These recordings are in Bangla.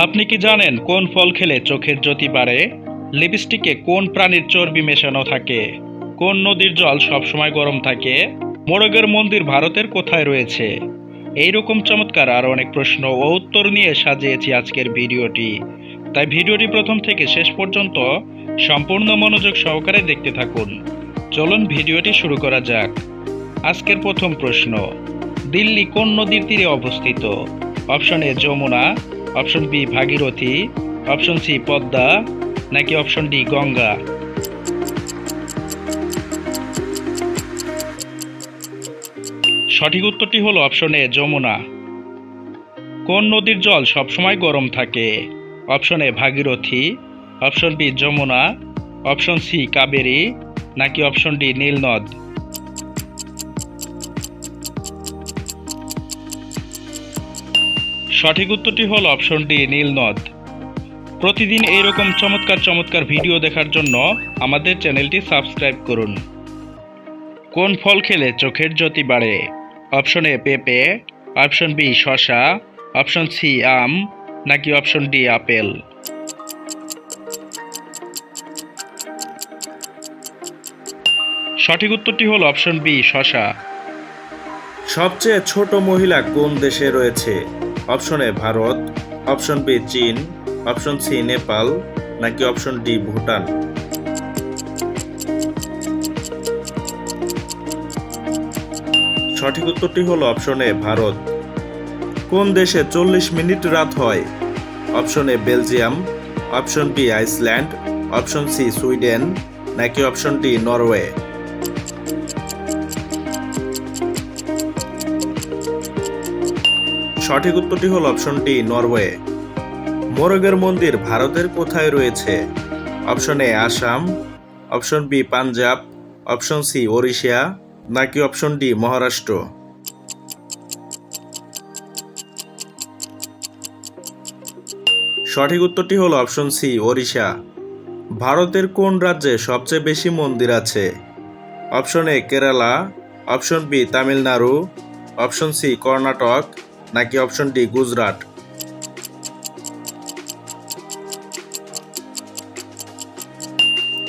আপনি কি জানেন কোন ফল খেলে চোখের জ্যোতি বাড়ে? লিপস্টিকে কোন প্রাণীর চর্বি মেশানো থাকে? কোন নদীর জল সবসময় গরম থাকে? মোরগের মন্দির ভারতের কোথায় রয়েছে? এইরকম চমৎকার আরও অনেক প্রশ্ন ও উত্তর নিয়ে সাজিয়েছি আজকের ভিডিওটি। তাই ভিডিওটি প্রথম থেকে শেষ পর্যন্ত সম্পূর্ণ মনোযোগ সহকারে দেখতে থাকুন। চলুন ভিডিওটি শুরু করা যাক। আজকের প্রথম প্রশ্ন, দিল্লি কোন নদীর তীরে অবস্থিত? Option A Jamuna option B, Bhagirathi. Option C, Padma. নাকি অপশন ডি, গঙ্গা। সঠিক উত্তরটি হলো অপশন এ, যমুনা। কোন নদীর জল সবসময় গরম থাকে? Option A, Bhagirathi. Option B, Jamuna. Option C, Kaveri. নাকি অপশন ডি, নীলনদ। সঠিক উত্তরটি হল অপশন ডি নীলনদ প্রতিদিন এইরকম চমৎকার চমৎকার ভিডিও দেখার জন্য আমাদের চ্যানেলটি সাবস্ক্রাইব করুন। কোন ফল খেলে চোখের জ্যোতি বাড়ে? অপশন এ পেঁপে, অপশন বি শশা অপশন সি আম, নাকি অপশন ডি আপেল? সঠিক উত্তরটি হল অপশন বি শশা সবচেয়ে ছোট মহিলা কোন দেশে রয়েছে? Option A Bharat, option B চীন, অপশন সি নেপাল, নাকি অপশন ডি ভুটান? সঠিক উত্তরটি হলো অপশন এ ভারত। কোন দেশে চল্লিশ মিনিট রাত হয়? Option A Belgium, option B Iceland, option C Sweden, নাকি অপশন ডি নরওয়ে? সঠিক উত্তরটি হল অপশন ডি নরওয়ে। মোরগের মন্দির ভারতের কোথায় রয়েছে? Option A Assam, option B Punjab, option C Odisha, নাকি অপশন ডি মহারাষ্ট্র? সঠিক উত্তরটি হল অপশন সি ওড়িশা। ভারতের কোন রাজ্যে সবচেয়ে বেশি মন্দির আছে? Option A Kerala, option B Tamil Nadu, option C Karnataka নাকি অপশন ডি গুজরাট?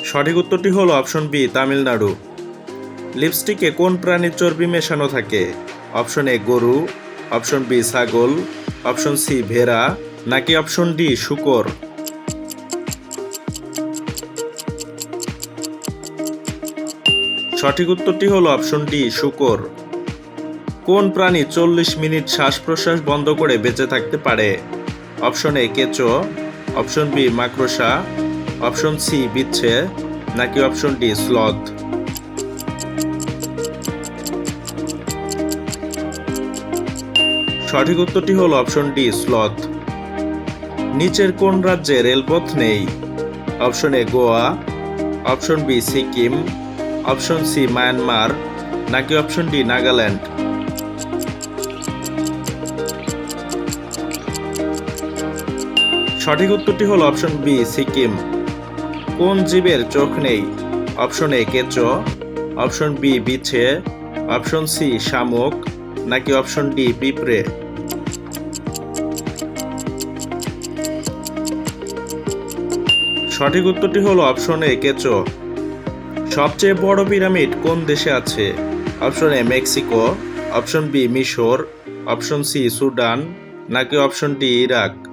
সঠিক উত্তরটি হল অপশন বি তামিলনাড়ু। লিপস্টিকে কোন প্রাণীর চর্বি মেশানো থাকে? অপশন এ গরু। অপশন বি ছাগল। অপশন সি ভেড়া। নাকি অপশন ডি শুকর? সঠিক উত্তরটি হল অপশন ডি শুকর। কোন প্রাণী চল্লিশ মিনিট শ্বাস প্রশ্বাস বন্ধ করে বেঁচে থাকতে পারে? অপশন এ, কেঁচো। অপশন বি, মাকড়সা। অপশন সি, বিচ্ছে। নাকি অপশন ডি, স্লথ? সঠিক উত্তরটি হল অপশন ডি, স্লথ। নিচের কোন রাজ্যে রেলপথ নেই? Option A, Goa. Option B, Sikkim. Option C, Myanmar. নাকি অপশন ডি, নাগাল্যান্ড? সঠিক উত্তরটি হলো অপশন বি, সিকিম। কোন জীবের চোখ নেই? অপশন এ, কেঁচো। অপশন বি বিছে অপশন সি, শামুক। নাকি অপশন ডি, পিঁপড়ে? সঠিক উত্তরটি হল অপশন এ, কেঁচো। সবচেয়ে বড় পিরামিড কোন দেশে আছে? Option A, Mexico. Option B, মিশর। Option C, Sudan. নাকি অপশন ডি, ইরাক?